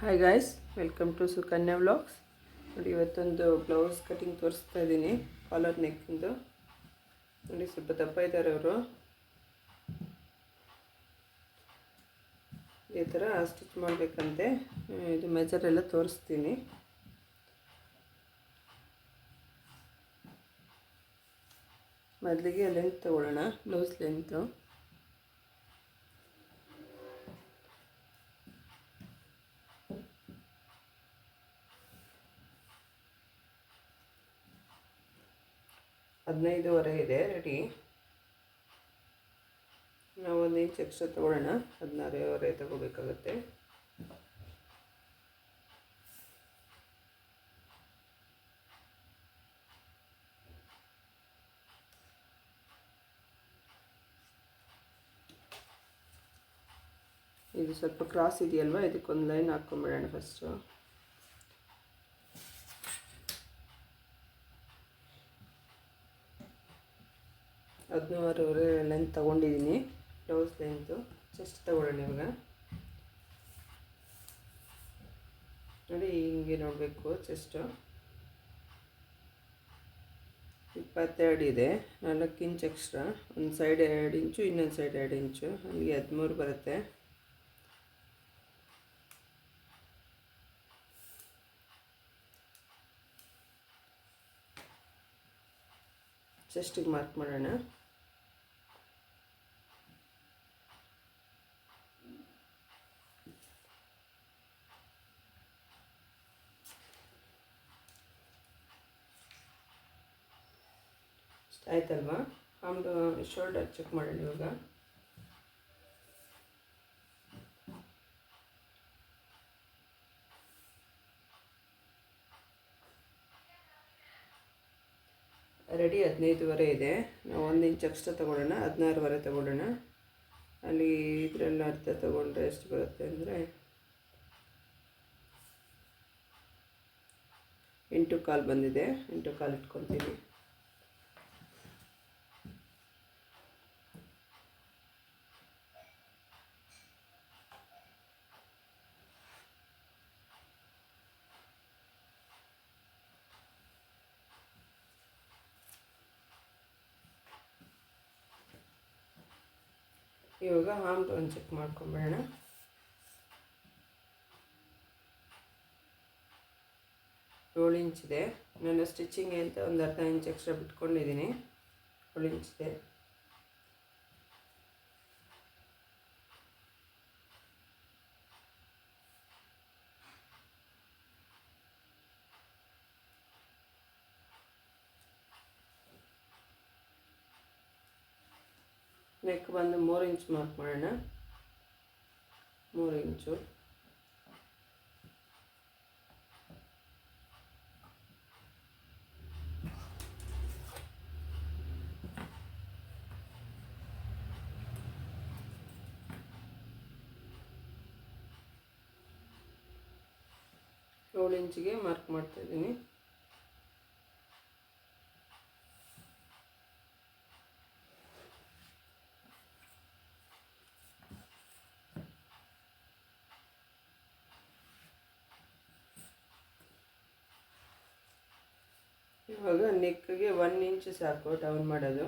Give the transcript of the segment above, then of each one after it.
Hi guys welcome to Sukanya vlogs ನೋಡಿ, ಇವತ್ತೊಂದು blouse cutting ತೋರಿಸ್ತಾ ಇದ್ದೀನಿ ಕಾಲರ್ ನೆಕ್ಕಿಂದು ನೋಡಿ, ಸ್ವಲ್ಪ ದಪ್ಪ ಇದ್ದಾರೆ ಅವರು. ಈ ಥರ ಸ್ಟಿಚ್ ಮಾಡಬೇಕಂತೆ. ಇದು ಮೆಜರ್ ಎಲ್ಲ ತೋರಿಸ್ತೀನಿ. ಮೊದಲಿಗೆ ಲೆಂತ್ ತೊಗೊಳ್ಳೋಣ ಬ್ಲೌಸ್ ಲೆಂತು ಹದಿನೈದುವರೆ ಇದೆ ರೆಡಿ ನಾವು ಒಂದು ಇಂಚ್ ಎಕ್ಸ್ಟ್ರಾ ತೊಗೊಳ್ಳೋಣ, ಹದಿನಾರೂವರೆ ತಗೋಬೇಕಾಗತ್ತೆ. ಇದು ಸ್ವಲ್ಪ ಕ್ರಾಸ್ ಇದೆಯಲ್ವಾ? ಇದಕ್ಕೊಂದು ಲೈನ್ ಹಾಕ್ಕೊಂಬಿಡೋಣ ಫಸ್ಟು ಹದಿನಾರೂವರೆ ಲೆಂತ್ ತೊಗೊಂಡಿದ್ದೀನಿ ಬ್ಲೌಸ್ ಲೆಂತು ಚೆಸ್ಟ್ ತೊಗೊಳ್ಳೋಣ ಇವಾಗ. ನೋಡಿ ಹಿಂಗೆ ನೋಡಬೇಕು ಚೆಸ್ಟು ಇಪ್ಪತ್ತೆರಡು ಇದೆ, ನಾಲ್ಕು ಇಂಚ್ ಎಕ್ಸ್ಟ್ರಾ ಒಂದು ಸೈಡ್ ಎರಡು ಇಂಚು ಇನ್ನೊಂದು ಸೈಡ್ ಎರಡು ಇಂಚು ನನಗೆ ಹದಿಮೂರು ಬರುತ್ತೆ. ಚೆಸ್ಟಿಗೆ ಮಾರ್ಕ್ ಮಾಡೋಣ. ಆಯ್ತಲ್ವಾ? ಆಮೇಲೆ ಶೋಲ್ಡರ್ ಚೆಕ್ ಮಾಡೋಣ ಇವಾಗ. ರೆಡಿ ಹದಿನೈದುವರೆ ಇದೆ. ನಾವು ಒಂದು ಇಂಚ್ ಎಕ್ಸ್ಟ್ರಾ ತೊಗೊಳ್ಳೋಣ ಹದಿನಾರುವರೆ ತೊಗೊಳ್ಳೋಣ ಅಲ್ಲಿ ಇದರಲ್ಲಿ ಅರ್ಧ ತೊಗೊಂಡ್ರೆ ಎಷ್ಟು ಬರುತ್ತೆ ಅಂದರೆ ಎಂಟು ಕಾಲು ಬಂದಿದೆ. ಎಂಟು ಕಾಲು ಇಟ್ಕೊತೀನಿ ಇವಾಗ ಹಾಮ್ ಒಂದು ಚೆಕ್ ಮಾಡ್ಕೊಬೇಡ ಏಳು ಇಂಚಿದೆ ನಾನು ಸ್ಟಿಚಿಂಗ್ ಅಂತ ಒಂದು ಅರ್ಧ ಇಂಚ್ ಎಕ್ಸ್ಟ್ರಾ ಬಿಟ್ಕೊಂಡಿದ್ದೀನಿ. ಏಳು ಇಂಚಿದೆ ನೆಕ್ ಬಂದು ಮೂರು ಇಂಚ್ ಮಾರ್ಕ್ ಮಾಡೋಣ. ಮೂರು ಇಂಚು ಏಳು ಇಂಚಿಗೆ ಮಾರ್ಕ್ ಮಾಡ್ತಾ ಇವಾಗ ನೆಕ್ಗೆ ಒನ್ ಇಂಚ್ ಸಾಕು ಡೌನ್ ಮಾಡೋದು.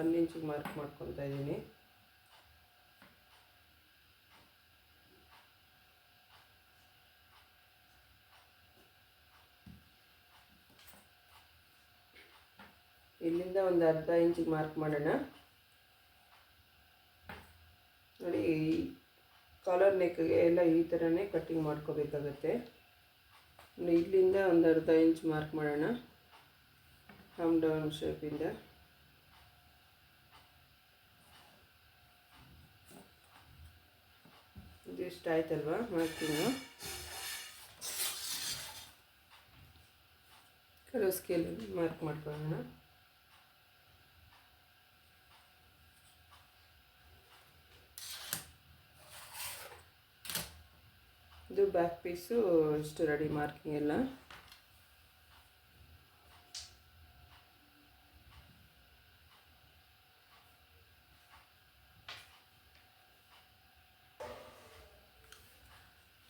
ಒನ್ ಇಂಚಿಗೆ ಮಾರ್ಕ್ ಮಾಡ್ಕೊತಾ ಇದ್ದೀನಿ. ಇಲ್ಲಿಂದ ಒಂದು ಅರ್ಧ ಇಂಚಿಗೆ ಮಾರ್ಕ್ ಮಾಡೋಣ. ನೋಡಿ ಕಾಲರ್ ನೆಕ್ಗೆ ಎಲ್ಲ ಈ ಥರನೇ ಕಟ್ಟಿಂಗ್ ಮಾಡ್ಕೋಬೇಕಾಗತ್ತೆ. ಇಲ್ಲಿಂದ ಒಂದು ಅರ್ಧ ಇಂಚ್ ಮಾರ್ಕ್ ಮಾಡೋಣ. ಹಮ್ ಡೌನ್ ಶೇಪಿಂದ ಇದಿಷ್ಟು ಆಯ್ತಲ್ವಾ ಮಾಡ್ತೀನಿ ಕೆಲವು ಸ್ಕೇಲ್ ಮಾರ್ಕ್ ಮಾಡ್ಕೊಳ್ಳೋಣ. ಇದು ಬ್ಯಾಕ್ ಪೀಸು ಇಷ್ಟು ರೆಡಿ ಮಾರ್ಕಿಂಗ್ ಎಲ್ಲ.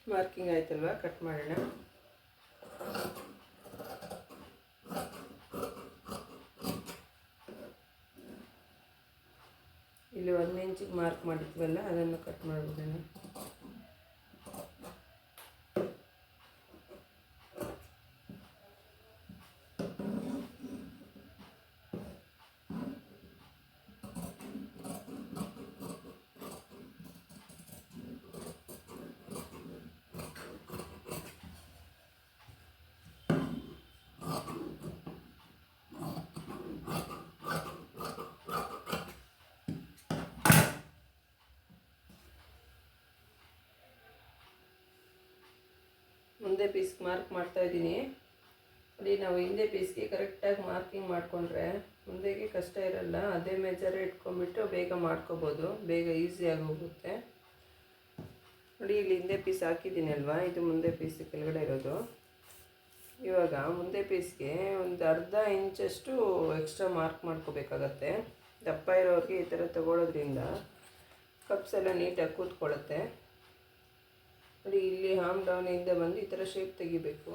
ಮಾರ್ಕಿಂಗ್ ಆಯ್ತಲ್ವಾ? ಕಟ್ ಮಾಡೋಣ. ಇಲ್ಲಿ ಒಂದು ಇಂಚಿಗೆ ಮಾರ್ಕ್ ಮಾಡಿದ್ವಲ್ಲ, ಅದನ್ನು ಕಟ್ ಮಾಡ್ಬಿಡೋಣ. ಮುಂದೆ ಪೀಸ್ ಮಾರ್ಕ್ ಮಾಡ್ತಾ ಇದ್ದೀನಿ. ನೋಡಿ, ನಾವು ಹಿಂದೆ ಪೀಸ್ಗೆ ಕರೆಕ್ಟಾಗಿ ಮಾರ್ಕಿಂಗ್ ಮಾಡಿಕೊಂಡ್ರೆ ಮುಂದೆಗೆ ಕಷ್ಟ ಇರಲ್ಲ. ಅದೇ ಮೆಜರೇ ಇಟ್ಕೊಂಡ್ಬಿಟ್ಟು ಬೇಗ ಮಾಡ್ಕೋಬೋದು. ಬೇಗ ಈಸಿಯಾಗಿ ಹೋಗುತ್ತೆ. ನೋಡಿ, ಇಲ್ಲಿ ಹಿಂದೆ ಪೀಸ್ ಹಾಕಿದ್ದೀನಿ ಅಲ್ವಾ? ಇದು ಮುಂದೆ ಪೀಸ್ ಕೆಳಗಡೆ ಇರೋದು. ಇವಾಗ ಮುಂದೆ ಪೀಸ್ಗೆ ಒಂದು ಅರ್ಧ ಇಂಚಷ್ಟು ಎಕ್ಸ್ಟ್ರಾ ಮಾರ್ಕ್ ಮಾಡ್ಕೋಬೇಕಾಗತ್ತೆ. ದಪ್ಪ ಇರೋರಿಗೆ ಈ ಥರ ತಗೊಳ್ಳೋದ್ರಿಂದ ಕಪ್ಸ್ ಎಲ್ಲ ನೀಟಾಗಿ ಕೂತ್ಕೊಳ್ಳುತ್ತೆ. ನೋಡಿ ಇಲ್ಲಿ ಹಾಮ್ ಡೌನಿಂದ ಬಂದು ಈ ಥರ ಶೇಪ್ ತೆಗಿಬೇಕು.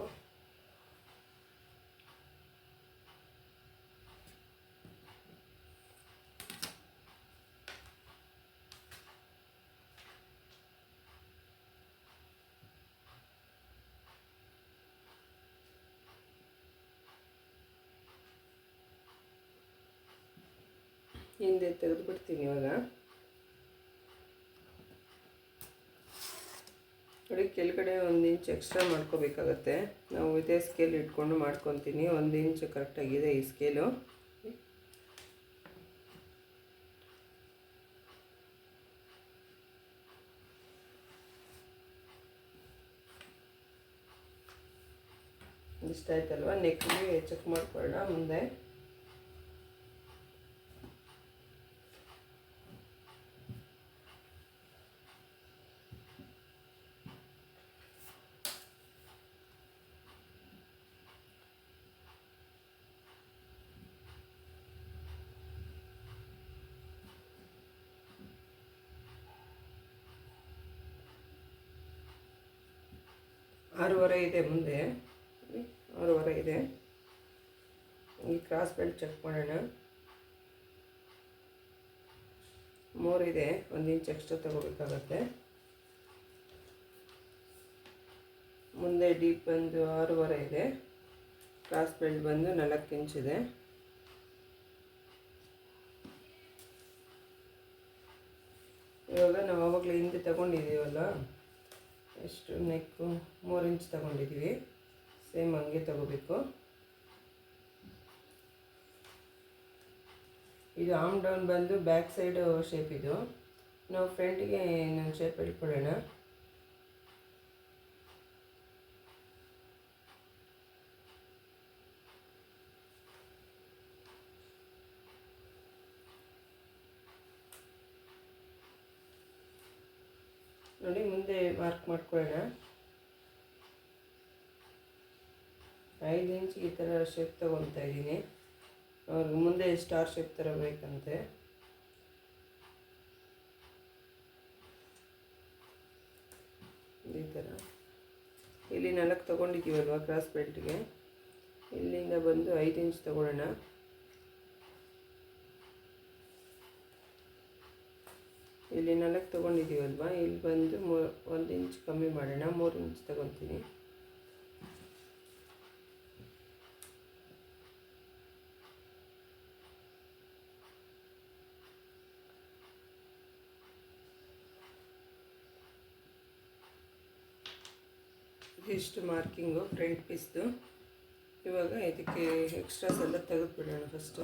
ಹಿಂದೆ ತೆಗೆದು ಬಿಡ್ತೀನಿ ಇವಾಗ. ನೋಡಿ ಕೆಳಗಡೆ ಒಂದು ಇಂಚ್ ಎಕ್ಸ್ಟ್ರಾ ಮಾಡ್ಕೋಬೇಕಾಗತ್ತೆ. ನಾವು ಇದೇ ಸ್ಕೇಲ್ ಇಟ್ಕೊಂಡು ಮಾಡ್ಕೊತೀನಿ. ಒಂದು ಇಂಚ್ ಕರೆಕ್ಟಾಗಿದೆ ಈ ಸ್ಕೇಲು ಇಷ್ಟ ಆಯ್ತಲ್ವ? ನೆಕ್ಗೆ ಚೆಕ್ ಮಾಡ್ಕೊಳ್ಳೋಣ ಮುಂದೆ. ಆರೂವರೆ ಇದೆ ಮುಂದೆ. ಆರೂವರೆ ಇದೆ. ಈ ಕ್ರಾಸ್ ಬೆಲ್ಟ್ ಚೆಕ್ ಮಾಡೋಣ. ಮೂರಿದೆ ಒಂದು ಇಂಚ್ ಎಕ್ಸ್ಟ್ರಾ ತಗೋಬೇಕಾಗತ್ತೆ. ಮುಂದೆ ಡೀಪ್ ಬಂದು ಆರೂವರೆ ಇದೆ. ಕ್ರಾಸ್ ಬೆಲ್ಟ್ ಬಂದು ನಾಲ್ಕು ಇಂಚ್ ಇದೆ. ಇವಾಗ ನಾವು ಆವಾಗಲೇ ಹಿಂದೆ ತಗೊಂಡಿದ್ದೀವಲ್ಲ? ಎಷ್ಟು ನೆಕ್ಕು ಮೂರು ಇಂಚ್ ತಗೊಂಡಿದ್ದೀವಿ. ಸೇಮ್ ಹಂಗೆ ತಗೋಬೇಕು. ಇದು ಆಮ್ ಡೌನ್ ಬಂದು ಬ್ಯಾಕ್ ಸೈಡ್ ಶೇಪ್ ಇದು. ನಾವು ಫ್ರಂಟಿಗೆ ಇನ್ನೊಂದು ಶೇಪ್ ಇಟ್ಕೊಳ್ಳೋಣ ನೋಡಿ, ಮುಂದೆ ಮಾರ್ಕ್ ಮಾಡ್ಕೊಳ್ಳೋಣ. ಐದು ಇಂಚ್ ಈ ಥರ ಶೇಪ್ ತೊಗೊತಾ ಇದ್ದೀನಿ. ಅವ್ರಿಗೆ ಮುಂದೆ ಸ್ಟಾರ್ ಶೇಪ್ ಥರ ಬೇಕಂತೆ. ಈ ಥರ ಇಲ್ಲಿ ನಾಲ್ಕು ತೊಗೊಂಡಿದ್ದೀವಲ್ವ ಕ್ರಾಸ್ ಬೆಲ್ಟ್ಗೆ ಇಲ್ಲಿಂದ ಬಂದು ಐದು ಇಂಚ್ ತೊಗೊಳ್ಳೋಣ. ಇಲ್ಲಿ ನಾಲ್ಕು ತೊಗೊಂಡಿದ್ದೀವಲ್ವ ಇಲ್ಲಿ ಬಂದು ಒಂದು ಇಂಚ್ ಕಮ್ಮಿ ಮಾಡೋಣ. ಮೂರು ಇಂಚ್ ತೊಗೊತೀನಿ. ಇಷ್ಟು ಮಾರ್ಕಿಂಗು, ಫ್ರಂಟ್ ಪೀಸ್ದು. ಇವಾಗ ಇದಕ್ಕೆ ಎಕ್ಸ್ಟ್ರಾಸ್ ಎಲ್ಲ ತೆಗೆದುಬಿಡೋಣ ಫಸ್ಟು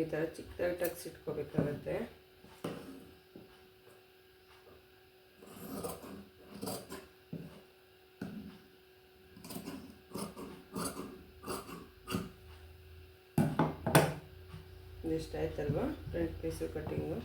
ಈ ಥರ ಚಿಕ್ಕದಾಗಿ ಟಕ್ಸ್ ಇಟ್ಕೋಬೇಕಾಗತ್ತೆ ಇದಿಷ್ಟು ಆಯ್ತಲ್ವಾ ಫ್ರಂಟ್ ಪೀಸು ಕಟ್ಟಿಂಗು